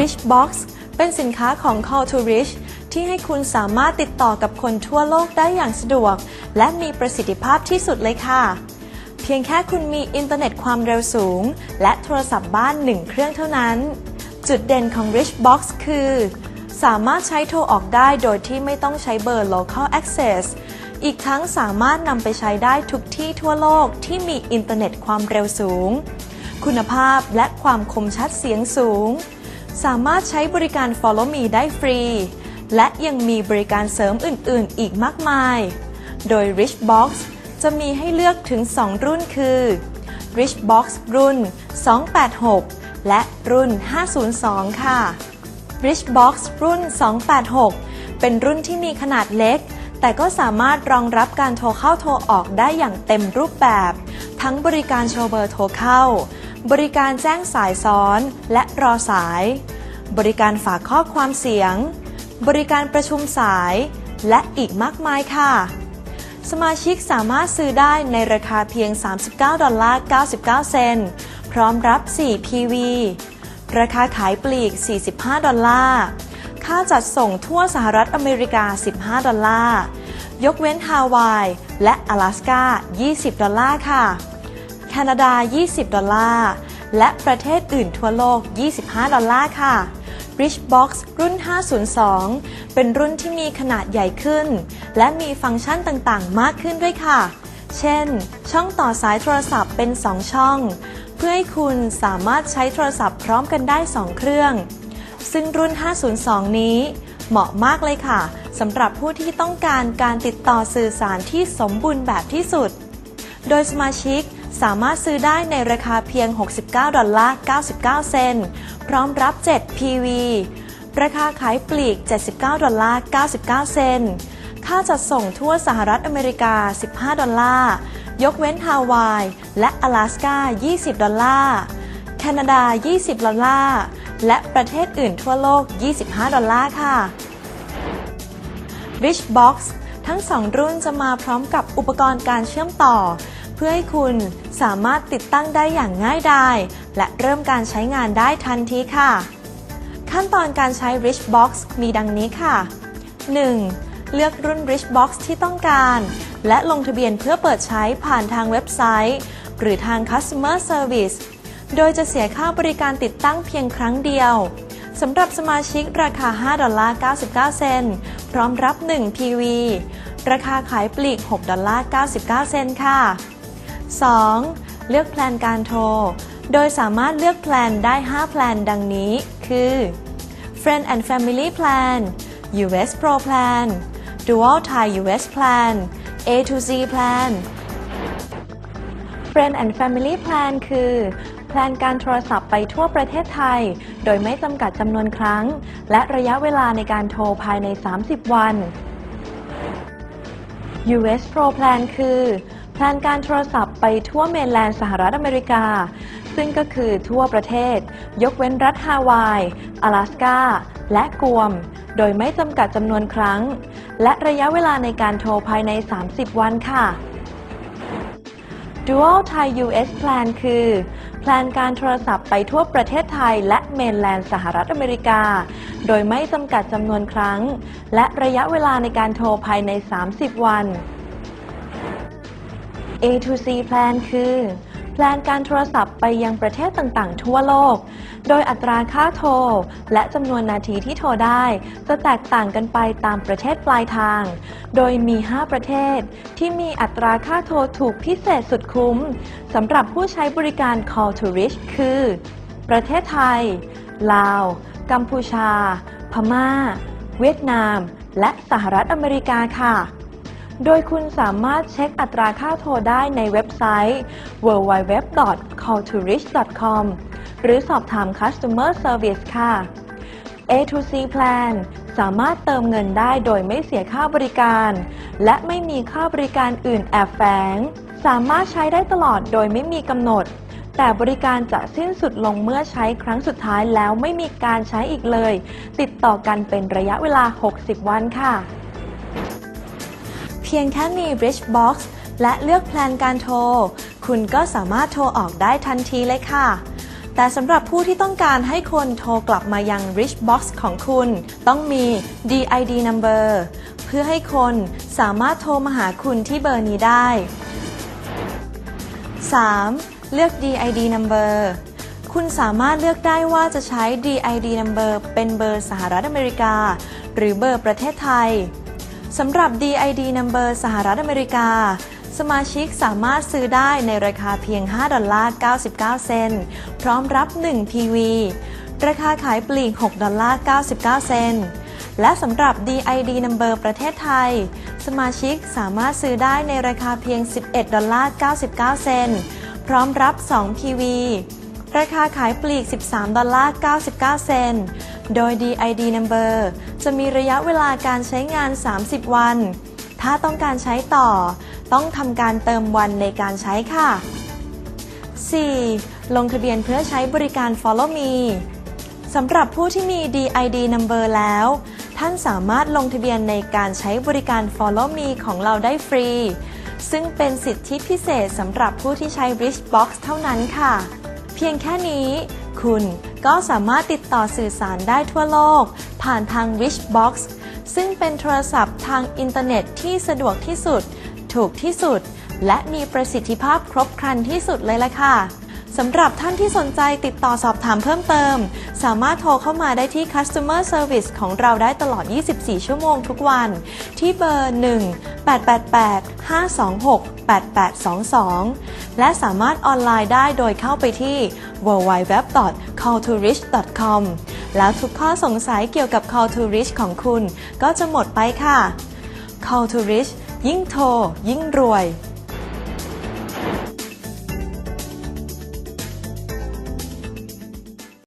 Rich Box เป็นสินค้าของ Call to Rich ที่ให้คุณสามารถติดต่อกับคนทั่วโลกได้อย่างสะดวก และมีประสิทธิภาพที่สุดเลยค่ะ เพียงแค่คุณมีอินเทอร์เน็ตความเร็วสูง และโทรศัพท์บ้านหนึ่งเครื่องเท่านั้น จุดเด่นของ Rich Box คือ สามารถใช้โทรออกได้โดยที่ไม่ต้องใช้เบอร์ local access อีกทั้งสามารถนำไปใช้ได้ทุกที่ทั่วโลกที่มีอินเทอร์เน็ตความเร็วสูง คุณภาพและความคมชัดเสียงสูง สามารถใช้บริการ Follow Me ได้ฟรี และยังมีบริการเสริมอื่น ๆ อีกมากมาย โดย Rich Box จะมีให้เลือกถึง 2 รุ่นคือ Rich Box รุ่น 286 และรุ่น 502 ค่ะ Rich Box รุ่น 286 เป็นรุ่นที่มีขนาดเล็ก แต่ก็สามารถรองรับการโทรเข้าโทรออกได้อย่างเต็มรูปแบบ ทั้งบริการโชว์เบอร์โทรเข้า บริการแจ้งสายซ้อนและรอสาย บริการฝากข้อความเสียง บริการประชุมสาย และอีกมากมายค่ะ สมาชิกสามารถซื้อได้ในราคาเพียง 39 ดอลลาร์ 99 เซนต์พร้อมรับ 4 PV ราคาขายปลีก 45 ดอลลาร์ ค่าจัดส่งทั่วสหรัฐอเมริกา 15 ดอลลาร์ ยกเว้นฮาวาย และ阿拉สกา20 ดอลลาร์ค่ะ แคนาดา 20 ดอลลาร์ และประเทศอื่นทั่วโลก 25 ดอลลาร์ค่ะ Rich Box รุ่น 502 เป็นรุ่นที่มีขนาดใหญ่ขึ้น และมีฟังก์ชันต่างๆ มากขึ้นด้วยค่ะ เช่น ช่องต่อสายโทรศัพท์เป็น 2 ช่อง เพื่อให้คุณสามารถใช้โทรศัพท์พร้อมกันได้ 2 เครื่อง ซึ่งรุ่น 502 นี้เหมาะมากเลยค่ะสำหรับผู้ที่ต้องการการติดต่อสื่อสารที่สมบูรณ์แบบที่สุด โดยสมาชิก สามารถซื้อได้ในราคาเพียง 69 ดอลลาร์ 99 เซนต์พร้อมรับ 7 PV ราคาขายปลีก 79 ดอลลาร์ 99 เซนต์ค่าจัดส่งทั่วสหรัฐอเมริกา 15 ดอลลาร์ ยกเว้นฮาวาย และ阿拉สกา20 ดอลลาร์ แคนาดา 20 ดอลลาร์ และประเทศอื่นทั่วโลก 25 ดอลลาร์ค่ะ Rich Box ทั้งสองรุ่นจะมาพร้อมกับอุปกรณ์การเชื่อมต่อ พื่อให้คุณสามารถติดตั้งได้อย่างง่ายดาย และเริ่มการใช้งานได้ทันทีค่ะ ขั้นตอนการใช้ Rich Box มีดังนี้ค่ะ 1. เลือกรุ่น Rich Box ที่ต้องการ และลงทะเบียนเพื่อเปิดใช้ผ่านทางเว็บไซต์ หรือทาง Customer Service โดยจะเสียค่าบริการติดตั้งเพียงครั้งเดียวสำหรับสมาชิกราคา 5 ดอลลาร์ 99 เซนต์พร้อมรับ 1 PV ราคาขายปลีก 6 ดอลลาร์ 99 เซนต์ค่ะ 2. เลือกแพลนการโทร โดยสามารถเลือกแพลนได้ 5 แพลนดังนี้ คือ Friend and Family Plan US Pro Plan Dual Thai US Plan A to Z Plan Friend and Family Plan คือ แพลนการโทรศัพท์ไปทั่วประเทศไทย โดยไม่จำกัดจำนวนครั้ง และระยะเวลาในการโทรภายใน 30 วัน US Pro Plan คือ แพลนการโทรศัพท์ไปทั่วเมนแลนด์สหรัฐอเมริกา ซึ่งก็คือทั่วประเทศ ยกเว้นรัฐฮาวาย阿拉สกาและกวม โดยไม่จำกัดจำนวนครั้ง และระยะเวลาในการโทรภายใน 30 วันค่ะ Dual Thai US Plan คือ แพลนการโทรศัพท์ไปทั่วประเทศไทยและเมนแลนด์สหรัฐอเมริกา โดยไม่จำกัดจำนวนครั้ง และระยะเวลาในการโทรภายใน 30 วัน A to C Plan คือแพลนการโทรศัพท์ไปยังประเทศต่างๆ ทั่วโลก โดยอัตราค่าโทร และจำนวนนาทีที่โทรได้ จะแตกต่างกันไปตามประเทศปลายทาง โดยมี 5 ประเทศ ที่มีอัตราค่าโทรถูกพิเศษสุดคุ้มสำหรับผู้ใช้บริการ Call to Rich คือ ประเทศไทย ลาว กัมพูชา พม่า เวียดนาม และสหรัฐอเมริกาค่ะ โดยคุณสามารถเช็คอัตราค่าโทรได้ในเว็บไซต์ www.calltorich.com หรือสอบถาม Customer Service ค่ะ A to C Plan สามารถเติมเงินได้โดยไม่เสียค่าบริการ และไม่มีค่าบริการอื่นแอบแฝง สามารถใช้ได้ตลอดโดยไม่มีกำหนด แต่บริการจะสิ้นสุดลงเมื่อใช้ครั้งสุดท้ายแล้วไม่มีการใช้อีกเลย ติดต่อกันเป็นระยะเวลา 60 วันค่ะ พียงแค่มี Rich Box และเลือกแพลนการโทร คุณก็สามารถโทรออกได้ทันทีเลยค่ะแต่แต่สำหรับผู้ที่ต้องการให้คนโทรกลับมายัง Rich Box ของคุณ ต้องมี DID number เพื่อให้คนสามารถโทรมาหาคุณที่เบอร์นี้ได้ 3. เลือก DID number คุณสามารถเลือกได้ว่าจะใช้ DID number เป็นเบอร์สหรัฐอเมริกา หรือเบอร์ประเทศไทย สำหรับ DID number สหรัฐอเมริกา สมาชิกสามารถซื้อได้ในราคาเพียง 5 ดอลลาร์ 99 เซนต์ พร้อมรับ 1 PV ราคาขายปลีก 6 ดอลลาร์ 99 เซนต์ และสำหรับ DID number ประเทศไทย สมาชิกสามารถซื้อได้ในราคาเพียง 11 ดอลลาร์ 99 เซนต์ พร้อมรับ 2 PV ราคาขายปลีก 13 ดอลลาร์ 99 เซนต์โดย DID number จะมีระยะเวลาการใช้งาน 30 วัน ถ้าต้องการใช้ต่อ ต้องทำการเติมวันในการใช้ค่ะ 4. ลงทะเบียนเพื่อใช้บริการ Follow Me สำหรับผู้ที่มี DID number แล้ว ท่านสามารถลงทะเบียนในการใช้บริการ Follow Me ของเราได้ฟรี ซึ่งเป็นสิทธิพิเศษสำหรับผู้ที่ใช้ Rich Box เท่านั้นค่ะ พียงแค่นี้ คุณก็สามารถติดต่อสื่อสารได้ทั่วโลก ผ่านทาง Wishbox ซึ่งเป็นโทรศัพท์ทางอินเทอร์เน็ตที่สะดวกที่สุด ถูกที่สุด และมีประสิทธิภาพครบครันที่สุดเลยละค่ะ สำหรับท่านที่สนใจติดต่อสอบถามเพิ่มเติม สามารถโทรเข้ามาได้ที่ Customer Service ของเราได้ตลอด 24 ชั่วโมงทุกวัน ที่เบอร์ 1 888 526 8822 และสามารถออนไลน์ได้โดยเข้าไปที่ www.calltorich.com แล้วทุกข้อสงสัยเกี่ยวกับ Call to Rich ของคุณ ก็จะหมดไปค่ะ Call to Rich ยิ่งโทร ยิ่งรวย